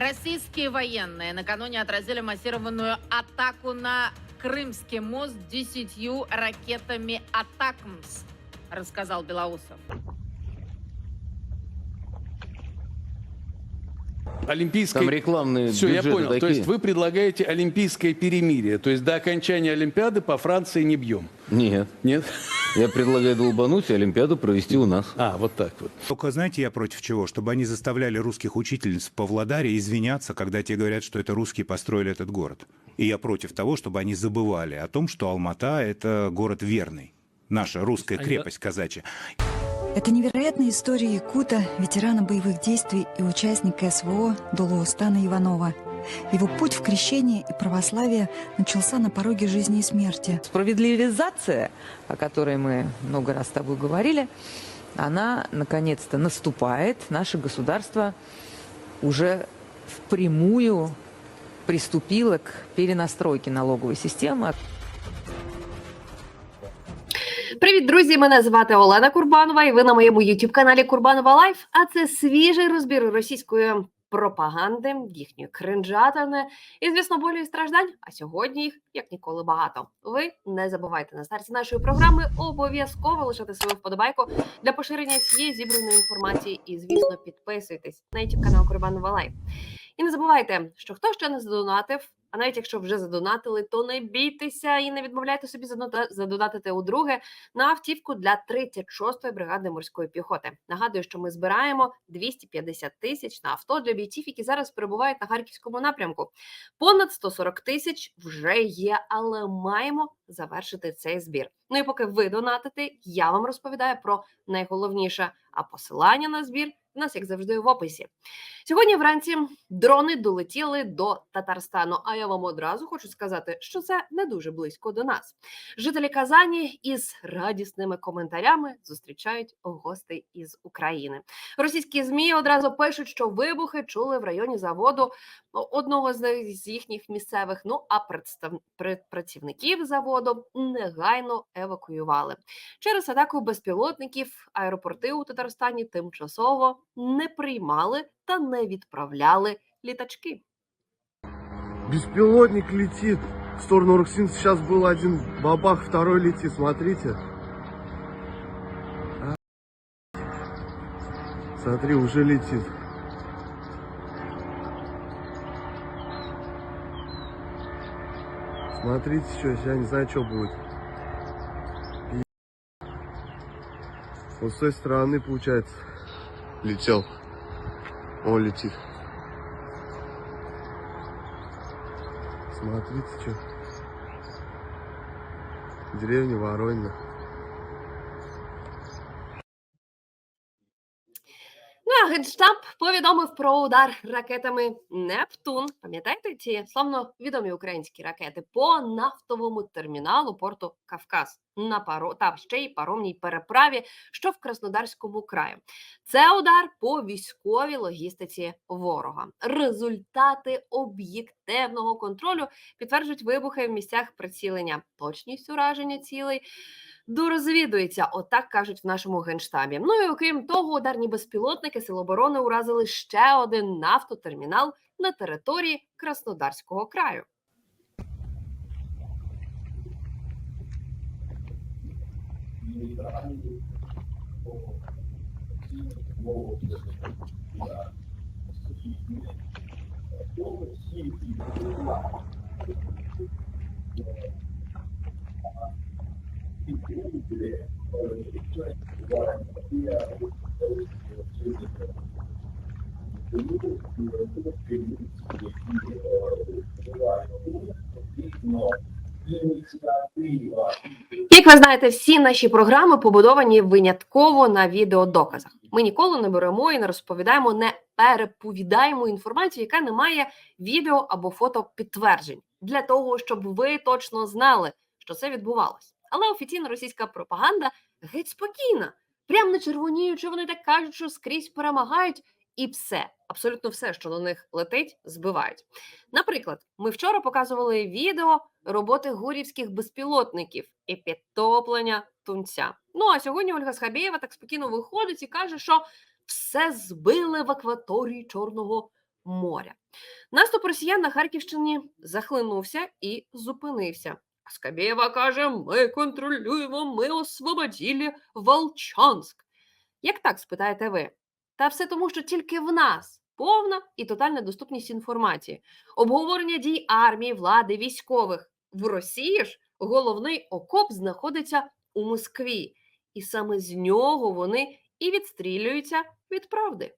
Российские военные накануне отразили массированную атаку на Крымский мост десятью ракетами «Атакмс», рассказал Белоусов. Олимпийское... Там рекламные Все, я бюджеты понял. такие. То есть вы предлагаете олимпийское перемирие. То есть до окончания Олимпиады по Франции не бьем. Нет. Нет? Я предлагаю долбануть и Олимпиаду провести у нас. А, вот так вот. Только знаете, я против чего? Чтобы они заставляли русских учительниц в Павлодаре извиняться, когда те говорят, что это русские построили этот город. И я против того, чтобы они забывали о том, что Алмата – это город верный. Наша русская крепость казачья. Это невероятная история якута, ветерана боевых действий и участника СВО Долуостана Иванова. Его путь в крещение и православие начался на пороге жизни и смерти. Справедливизация, о которой мы много раз с тобой говорили, она наконец-то наступает. Наше государство уже впрямую приступило к перенастройке налоговой системы. Привіт, друзі! Мене звати Олена Курбанова, і ви на моєму youtube каналі Курбанова Лайф. А це свіжий розбір російської пропаганди, їхньої кринжатини і, звісно, болю і страждань. А сьогодні їх як ніколи багато. Ви не забувайте на старті нашої програми обов'язково лишати свою вподобайку для поширення всієї зібраної інформації. І, звісно, підписуйтесь на youtube канал Курбанова Лайф. І не забувайте, що хто ще не задонатив, а навіть якщо вже задонатили, то не бійтеся і не відмовляйте собі задонатити у друге на автівку для 36-ї бригади морської піхоти. Нагадую, що ми збираємо 250 тисяч на авто для бійців, які зараз перебувають на харківському напрямку. Понад 140 тисяч вже є, але маємо завершити цей збір. Ну і поки ви донатите, я вам розповідаю про найголовніше. А посилання на збір нас, як завжди, в описі. Сьогодні вранці дрони долетіли до Татарстану. А я вам одразу хочу сказати, що це не дуже близько до нас. Жителі Казані із радісними коментарями зустрічають гостей із України. Російські змі одразу пишуть, що вибухи чули в районі заводу одного з їхніх місцевих. Ну а представ... працівників заводу негайно евакуювали. Через атаку безпілотників аеропорти у Татарстані тимчасово не приймали та не відправляли літачки. Беспилотник летит в сторону Руксин. Сейчас был один бабах, второй летит. Смотрите. А. Смотри, уже летит. Смотрите, что, я не знаю, что будет. И- Вот с той стороны, получается, летел. Он летит. Смотрите, что. Деревня Воронина. Ну а генштаб повідомив про удар ракетами Нептун. Пам'ятаєте ці славно відомі українські ракети по нафтовому терміналу порту Кавказ на паро та ще й паромній переправі, що в Краснодарському краї. Це удар по військовій логістиці ворога. Результати об'єктивного контролю підтверджують вибухи в місцях прицілення, точність ураження цілей. Дорозвідується, отак кажуть в нашому генштабі. Ну і окрім того, ударні безпілотники Сил оборони уразили ще один нафтотермінал на території Краснодарського краю. Як ви знаєте, всі наші програми побудовані винятково на відеодоказах. Ми ніколи не беремо і не розповідаємо, не переповідаємо інформацію, яка не має відео або фото підтверджень, для того, щоб ви точно знали, що це відбувалося. Але офіційна російська пропаганда геть спокійна, прям не червоніючи, вони так кажуть, що скрізь перемагають, і все, абсолютно все, що на них летить, збивають. Наприклад, ми вчора показували відео роботи гурівських безпілотників і підтоплення тунця. Ну а сьогодні Ольга Схабєєва так спокійно виходить і каже, що все збили в акваторії Чорного моря. Наступ росіян на Харківщині захлинувся і зупинився. Скабєва каже: ми контролюємо, ми освободили Волчанськ. Як так спитаєте ви? Та все тому, що тільки в нас повна і тотальна доступність інформації, обговорення дій армії, влади, військових. В Росії ж головний окоп знаходиться у Москві, і саме з нього вони і відстрілюються від правди.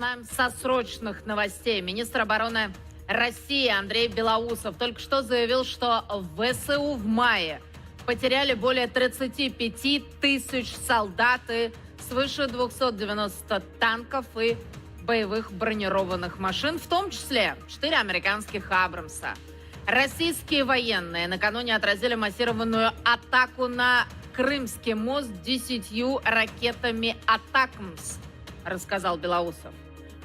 Начинаем со срочных новостей. Министр обороны России Андрей Белоусов только что заявил, что в ВСУ в мае потеряли более 35 тысяч солдат и свыше 290 танков и боевых бронированных машин, в том числе 4 американских «Абрамса». Российские военные накануне отразили массированную атаку на Крымский мост десятью ракетами «Атакмс», рассказал Белоусов.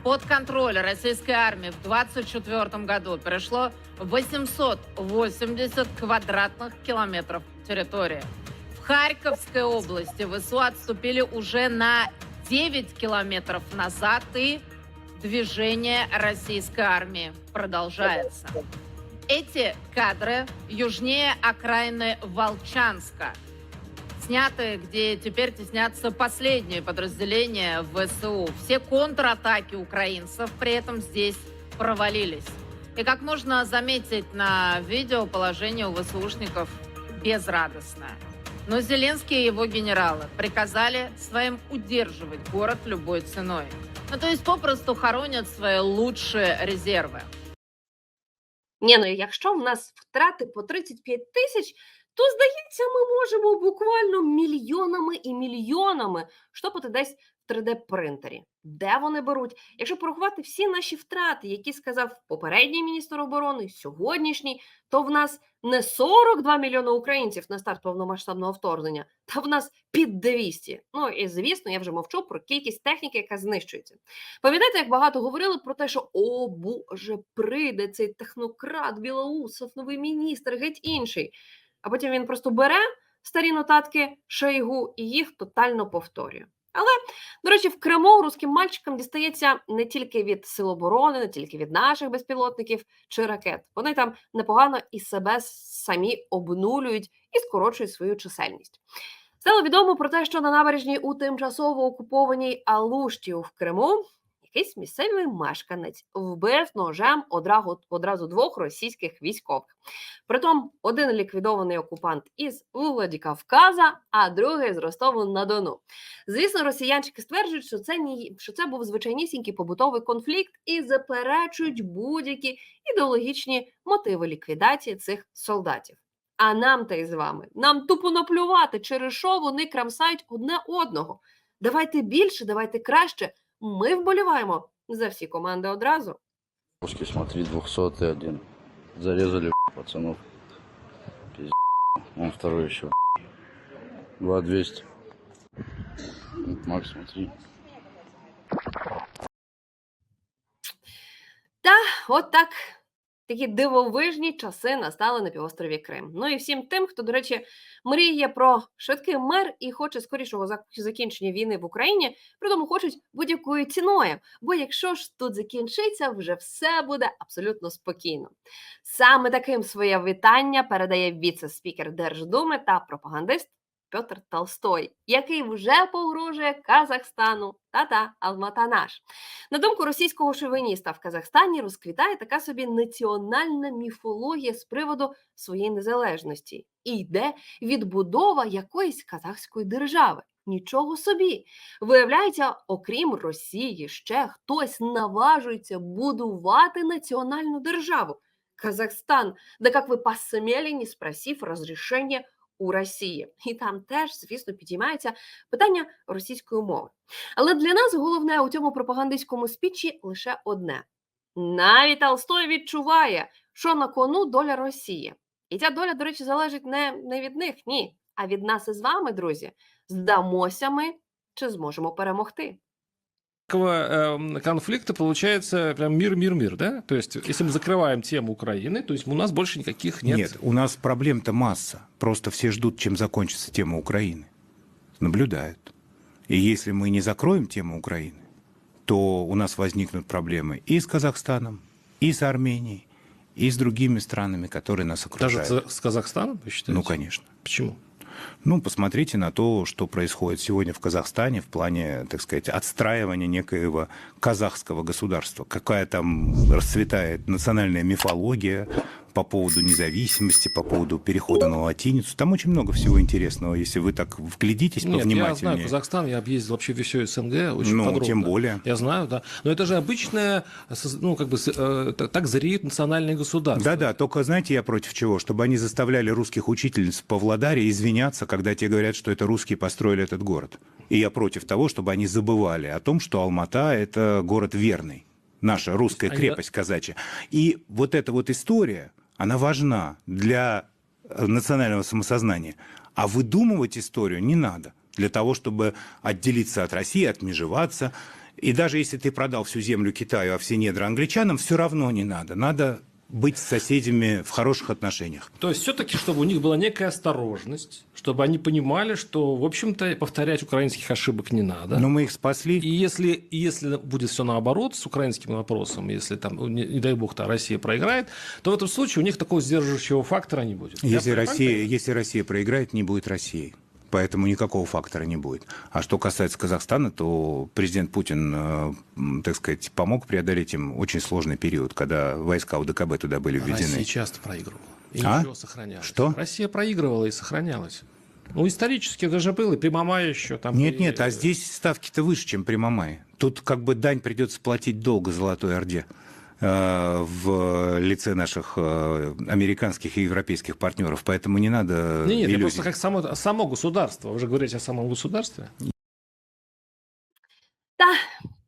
Под контроль российской армии в 2024 году перешло 880 квадратных километров территории. В Харьковской области ВСУ отступили уже на 9 километров назад, и движение российской армии продолжается. Эти кадры южнее окраины Волчанска, снятые, где теперь теснятся последние подразделения ВСУ. Все контратаки украинцев при этом здесь провалились. И как можно заметить на видео, положение у ВСУшников безрадостное. Но Зеленский и его генералы приказали своим удерживать город любой ценой. Ну, то есть попросту хоронят свои лучшие резервы. Ні, ну якщо в нас втрати по 35 тисяч, то здається, ми можемо буквально мільйонами і мільйонами штопати десь в 3D-принтері. Де вони беруть? Якщо порахувати всі наші втрати, які сказав попередній міністр оборони, сьогоднішній, то в нас не 42 мільйони українців на старт повномасштабного вторгнення, та в нас під 200. Ну і звісно, я вже мовчу про кількість техніки, яка знищується. Пам'ятаєте, як багато говорили про те, що о Боже, прийде цей технократ, Білоусов, новий міністр, геть інший. А потім він просто бере старі нотатки Шойгу і їх тотально повторює. Але, до речі, в Криму руським мальчикам дістається не тільки від сил оборони, не тільки від наших безпілотників чи ракет. Вони там непогано і себе самі обнулюють і скорочують свою чисельність. Стало відомо про те, що на набережній у тимчасово окупованій Алушті в Криму якийсь місцевий мешканець вбив ножем одразу, одразу двох російських військових. Притом один ліквідований окупант із Владикавказа, а другий з Ростову на Дону. Звісно, росіянчики стверджують, що це ні, що це був звичайнісінький побутовий конфлікт і заперечують будь-які ідеологічні мотиви ліквідації цих солдатів. А нам та й з вами нам тупо наплювати, через що вони крамсають одне одного. Давайте більше, давайте краще. Ми вболіваємо за всі команди одразу. Пушки, смотри, 201. Зарезали пацанов. Пиздец. Вон второй еще. 2200. Макс, смотри. Та от так такі дивовижні часи настали на півострові Крим. Ну і всім тим, хто, до речі, мріє про швидкий мир і хоче скорішого закінчення війни в Україні, при тому хочуть будь-якою ціною. Бо якщо ж тут закінчиться, вже все буде абсолютно спокійно. Саме таким своє вітання передає віце-спікер Держдуми та пропагандист Петр Толстой, який вже погрожує Казахстану. Та-та, Алмата наш. На думку російського шовініста в Казахстані розквітає така собі національна міфологія з приводу своєї незалежності. І йде відбудова якоїсь казахської держави. Нічого собі. Виявляється, окрім Росії, ще хтось наважується будувати національну державу. Казахстан, да як ви посмели, спросив розрішення у Росії. І там теж, звісно, підіймається питання російської мови. Але для нас головне у цьому пропагандистському спічі лише одне: навіть Толстой відчуває, що на кону доля Росії. І ця доля, до речі, залежить не, не від них, ні, а від нас із вами, друзі. Здамося ми чи зможемо перемогти. Такого эм, конфликта получается прям мир, мир, мир, да? То есть, если мы закрываем тему Украины, то есть у нас больше никаких нет. Нет, у нас проблем-то масса. Просто все ждут, чем закончится тема Украины. Наблюдают. И если мы не закроем тему Украины, то у нас возникнут проблемы и с Казахстаном, и с Арменией, и с другими странами, которые нас Даже окружают. с с Казахстаном, вы считаете? Ну, конечно. Почему? Ну, посмотрите на то, что происходит сегодня в Казахстане в плане, так сказать, отстраивания некоего казахского государства. Какая там расцветает национальная мифология по поводу независимости, по поводу перехода на латиницу. Там очень много всего интересного, если вы так вглядитесь Нет, я повнимательнее. знаю Казахстан, я объездил вообще все СНГ очень Ну, подробно. тем более. Я знаю, да. Но это же обычное, ну, как бы, э, так зреют национальные государства. Да-да, только знаете, я против чего? Чтобы они заставляли русских учительниц в Павлодаре извиняться, когда те говорят, что это русские построили этот город. И я против того, чтобы они забывали о том, что Алмата – это город верный. Наша русская Они- крепость казачья. И вот эта вот история, она важна для э, национального самосознания. А выдумывать историю не надо для того, чтобы отделиться от России, отмежеваться. И даже если ты продал всю землю Китаю, а все недра англичанам, все равно не надо. Надо быть с соседями в хороших отношениях. То есть все-таки, чтобы у них была некая осторожность, чтобы они понимали, что, в общем-то, повторять украинских ошибок не надо. Но мы их спасли. И если, если будет все наоборот с украинским вопросом, если там, ну, не, не дай бог, то Россия проиграет, то в этом случае у них такого сдерживающего фактора не будет. Я Если правильно Россия, если Россия проиграет, не будет России. Поэтому никакого фактора не будет. А что касается Казахстана, то президент Путин, э, так сказать, помог преодолеть им очень сложный период, когда войска УДКБ туда были введены. Россия часто проигрывала. И А? ничего сохранялось. Что? Россия проигрывала и сохранялась. Ну, исторически это же было, и при Мамае еще там. Нет, и- нет, а здесь ставки-то выше, чем при Мамае. Тут как бы дань придется платить долго Золотой Орде э, в лице наших э, американских и европейских партнеров. Поэтому не надо Не, нет, я иллюзий. просто как само, само государство. Вы же говорите о самом государстве. Та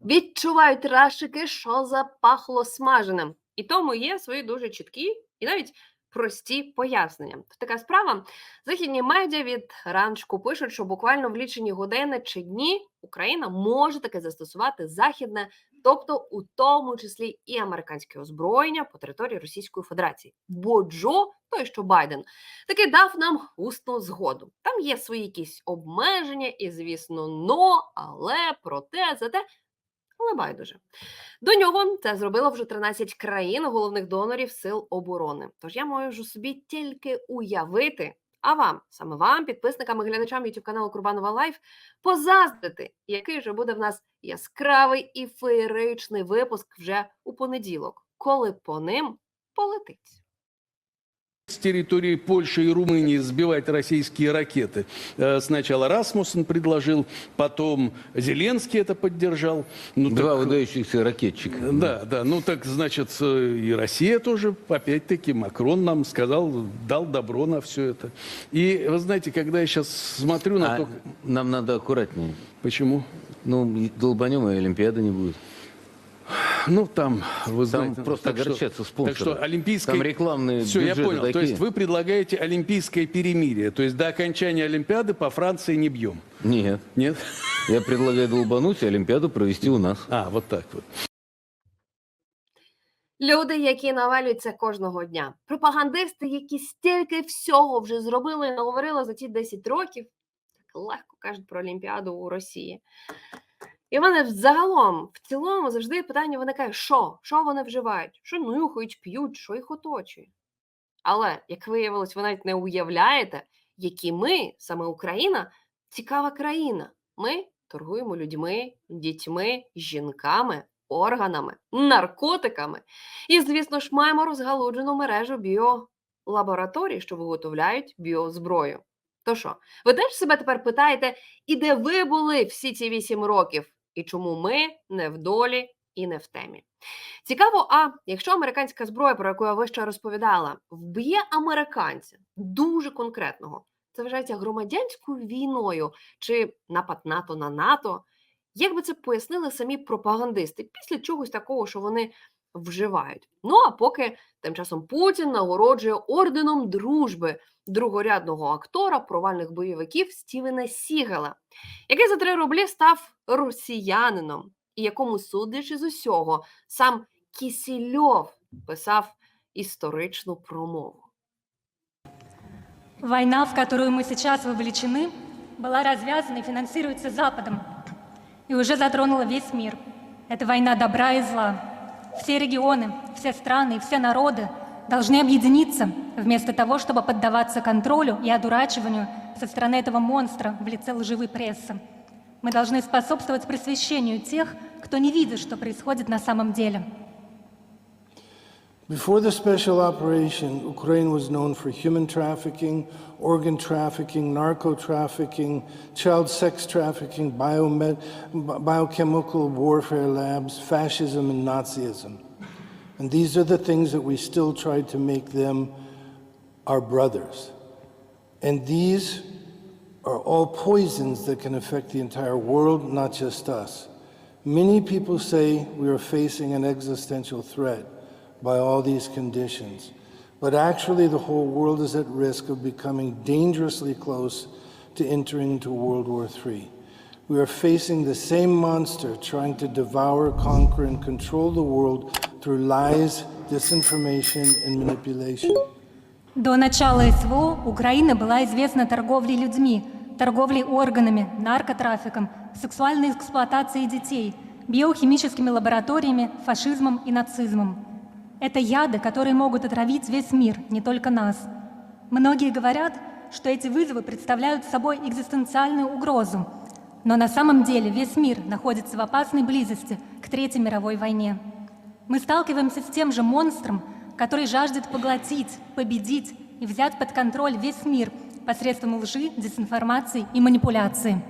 відчувають рашики, що запахло смаженим. І тому є свої дуже чіткі і навіть прості пояснення. Тут така справа. Західні медіа від ранчку пишуть, що буквально в лічені години чи дні Україна може таки застосувати західне, тобто у тому числі і американське озброєння по території Російської Федерації. Бо Джо, той що Байден, таки дав нам усну згоду. Там є свої якісь обмеження, і, звісно, но, але, проте, зате, але байдуже. До нього це зробило вже 13 країн головних донорів сил оборони. Тож я можу собі тільки уявити. А вам, саме вам, підписникам і глядачам YouTube каналу Курбанова Лайф, позаздрити, який же буде в нас яскравий і феєричний випуск вже у понеділок, коли по ним полетить. Территории Польши и Румынии сбивать российские ракеты. Э, Сначала Расмуссен предложил, потом Зеленский это поддержал. Ну, Два так- выдающихся ракетчика. Да, да. Ну так, значит, э, и Россия тоже, опять-таки, Макрон нам сказал, дал добро на все это. И вы знаете, когда я сейчас смотрю на А то... нам надо аккуратнее. Почему? Ну, долбанем, и Олимпиады не будет. Ну, там, вы Там знаете... просто так что- огорчатся спонсоры. Так что олимпийское... Там рекламные Все, я бюджеты понял. То такие. есть вы предлагаете олимпийское перемирие. То есть до окончания Олимпиады по Франции не бьем. Нет. Нет? Я предлагаю долбануть и Олимпиаду провести у нас. А, вот так вот. Люди, які навалюються кожного дня, пропагандисти, які стільки всього вже зробили і наговорили за ці 10 років, так легко кажуть про Олімпіаду у Росії. І в мене взагалом, в цілому, завжди питання виникає: що? Що вони вживають? Що нюхають, п'ють, що їх оточує? Але, як виявилось, ви навіть не уявляєте, які ми, саме Україна, цікава країна. Ми торгуємо людьми, дітьми, жінками, органами, наркотиками. І, звісно ж, маємо розгалуджену мережу біолабораторій, що виготовляють біозброю. То що, ви теж себе тепер питаєте, і де ви були всі ці вісім років? І чому ми не в долі і не в темі? Цікаво, а якщо американська зброя, про яку я вище розповідала, вб'є американця дуже конкретного, це вважається громадянською війною чи напад НАТО на НАТО. Як би це пояснили самі пропагандисти після чогось такого, що вони вживають? Ну а поки тим часом Путін нагороджує орденом дружби другорядного актора провальних бойовиків Стівена Сігела, який за три рублі став росіянином, і якому, судячи з усього, сам Кісільов писав історичну промову. Война, в которую мы сейчас вовлечены, была развязана и финансируется Западом и уже затронула весь мир. Это война добра и зла. все регионы, все страны и все народы должны объединиться вместо того, чтобы поддаваться контролю и одурачиванию со стороны этого монстра в лице лживой прессы. Мы должны способствовать просвещению тех, кто не видит, что происходит на самом деле. Before the special operation, Ukraine was known for human trafficking, organ trafficking, narco trafficking, child sex trafficking, biomed- biochemical warfare labs, fascism, and Nazism. And these are the things that we still try to make them our brothers. And these are all poisons that can affect the entire world, not just us. Many people say we are facing an existential threat by all these conditions. But actually, the whole world is at risk of becoming dangerously close to entering into World War III. We are facing the same monster trying to devour, conquer, and control the world through lies, disinformation, and manipulation. До начала СВО Украина была известна торговлей людьми, торговлей органами, наркотрафиком, сексуальной эксплуатацией детей, биохимическими лабораториями, фашизмом и нацизмом. Это яды, которые могут отравить весь мир, не только нас. Многие говорят, что эти вызовы представляют собой экзистенциальную угрозу, но на самом деле весь мир находится в опасной близости к Третьей мировой войне. Мы сталкиваемся с тем же монстром, который жаждет поглотить, победить и взять под контроль весь мир посредством лжи, дезинформации и манипуляции.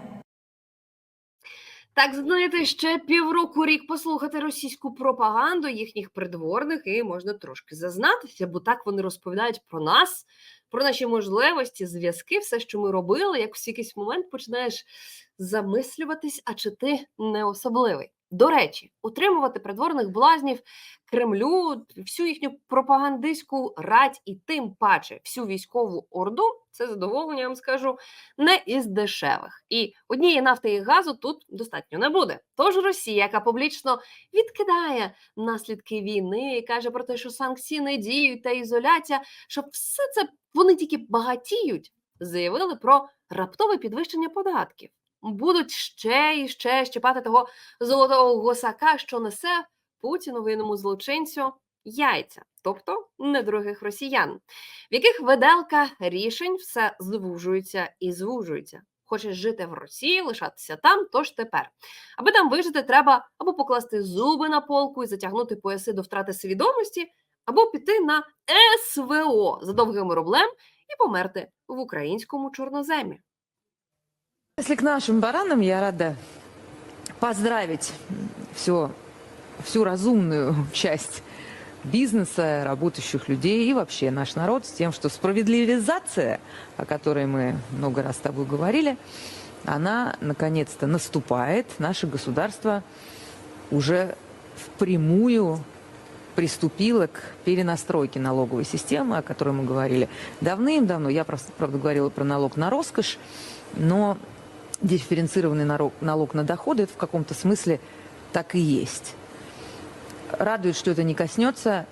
Так, знаєте, ще півроку рік послухати російську пропаганду їхніх придворних, і можна трошки зазнатися, бо так вони розповідають про нас, про наші можливості, зв'язки, все, що ми робили. Як в якийсь момент починаєш замислюватись, а чи ти не особливий. До речі, утримувати придворних блазнів Кремлю, всю їхню пропагандистську рать і тим паче всю військову орду це задоволення, я вам скажу, не із дешевих. І однієї нафти і газу тут достатньо не буде. Тож Росія, яка публічно відкидає наслідки війни, каже про те, що санкції не діють та ізоляція, що все це вони тільки багатіють, заявили про раптове підвищення податків. Будуть ще і ще щепати того золотого гусака, що несе Путіну винному злочинцю яйця, тобто недорогих росіян, в яких виделка рішень все звужується і звужується. Хочеш жити в Росії, лишатися там, тож тепер. Аби там вижити, треба або покласти зуби на полку і затягнути пояси до втрати свідомості, або піти на СВО за довгим рублем і померти в українському чорноземі. Если к нашим баранам, я рада поздравить все, всю разумную часть бизнеса, работающих людей и вообще наш народ с тем, что справедливизация, о которой мы много раз с тобой говорили, она наконец-то наступает. Наше государство уже впрямую приступило к перенастройке налоговой системы, о которой мы говорили давным-давно. Я, просто, правда, говорила про налог на роскошь, но дифференцированный налог, налог на доходы это в каком-то смысле так и есть. Радует, что это не коснется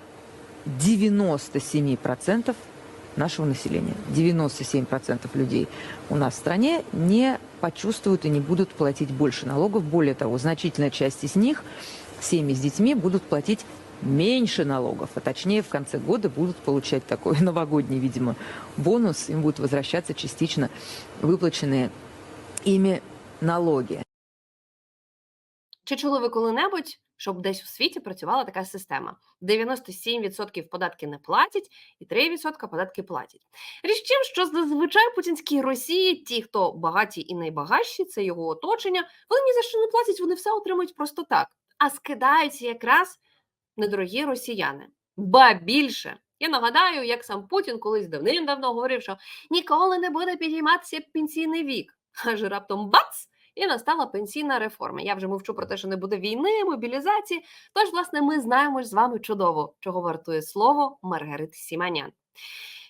97% нашего населения. 97% людей у нас в стране не почувствуют и не будут платить больше налогов. Более того, значительная часть из них, семьи с детьми, будут платить меньше налогов, а точнее в конце года будут получать такой новогодний, видимо, бонус, им будут возвращаться частично выплаченные ими налоги. Чи чули ви коли-небудь, щоб десь у світі працювала така система? 97% податки не платять і 3% податки платять. Річ тім, що зазвичай путінській Росії ті, хто багаті і найбагатші, це його оточення, вони ні за що не платять, вони все отримують просто так. А скидаються якраз недорогі росіяни. Ба більше. Я нагадаю, як сам Путін колись давним-давно говорив, що ніколи не буде підійматися пенсійний вік. Аж раптом бац! І настала пенсійна реформа. Я вже мовчу про те, що не буде війни, мобілізації. Тож, власне, ми знаємо з вами чудово, чого вартує слово Маргарити Сіманян.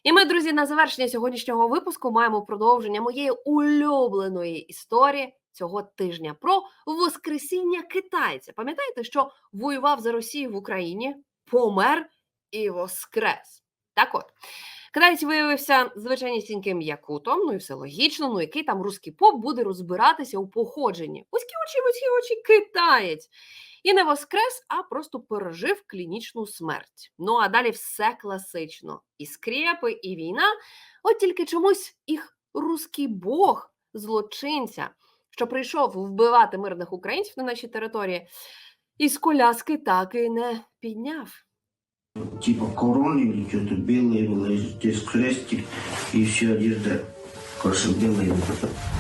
І ми, друзі, на завершення сьогоднішнього випуску маємо продовження моєї улюбленої історії цього тижня про воскресіння китайця. Пам'ятаєте, що воював за Росію в Україні, помер і воскрес. Так от. Китаєць виявився звичайнісіньким якутом, ну і все логічно, ну який там руський поп буде розбиратися у походженні. Узькі очі, узькі очі, китаєць. І не воскрес, а просто пережив клінічну смерть. Ну а далі все класично: і скрепи, і війна. От тільки чомусь їх руський бог, злочинця, що прийшов вбивати мирних українців на нашій території, із коляски так і не підняв. Типа короны или что-то белое было, здесь крестик и еще одежда, короче, белая.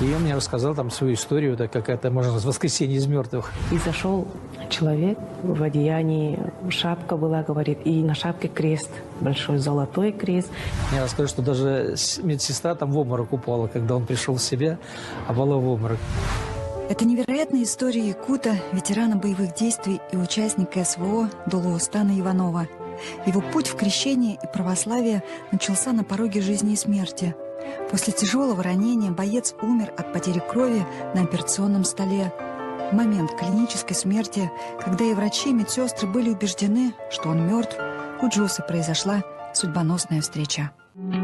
И он мне рассказал там свою историю, так как это, можно сказать, воскресенье из мертвых. И зашел человек в одеянии, шапка была, говорит, и на шапке крест, большой золотой крест. Мне рассказали, что даже медсестра там в обморок упала, когда он пришел в себя, а была в обморок. Это невероятная история якута, ветерана боевых действий и участника СВО Долоустана Иванова. Его путь в крещение и православие начался на пороге жизни и смерти. После тяжелого ранения боец умер от потери крови на операционном столе. В момент клинической смерти, когда и врачи, и медсестры были убеждены, что он мертв, у Джуса произошла судьбоносная встреча. Чи можна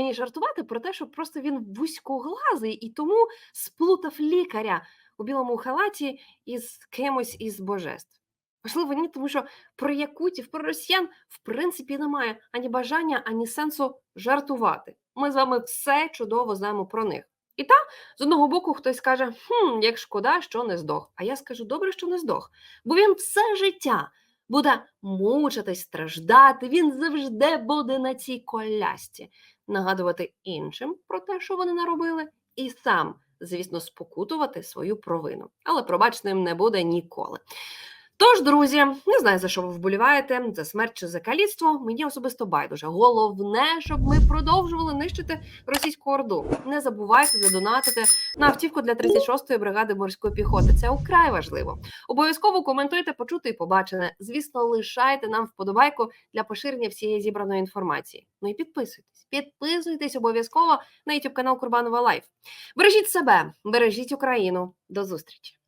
мені жартувати про те, що просто він вузькоглазий і тому сплутав лікаря у білому халаті із кимось із божеств? Можливо, ні, тому що про якутів, про росіян в принципі немає ані бажання, ані сенсу жартувати. Ми з вами все чудово знаємо про них. І та з одного боку хтось скаже: хм, як шкода, що не здох. А я скажу, добре, що не здох, бо він все життя буде мучитись, страждати. Він завжди буде на цій колясці нагадувати іншим про те, що вони наробили, і сам, звісно, спокутувати свою провину. Але пробачним не буде ніколи. Тож, друзі, не знаю, за що ви вболіваєте, за смерть чи за каліцтво. Мені особисто байдуже. Головне, щоб ми продовжували нищити російську орду. Не забувайте задонатити на автівку для 36-ї бригади морської піхоти. Це украй важливо. Обов'язково коментуйте, почути і побачене. Звісно, лишайте нам вподобайку для поширення всієї зібраної інформації. Ну і підписуйтесь, підписуйтесь обов'язково на YouTube канал Курбанова Лайф. Бережіть себе, бережіть Україну. До зустрічі!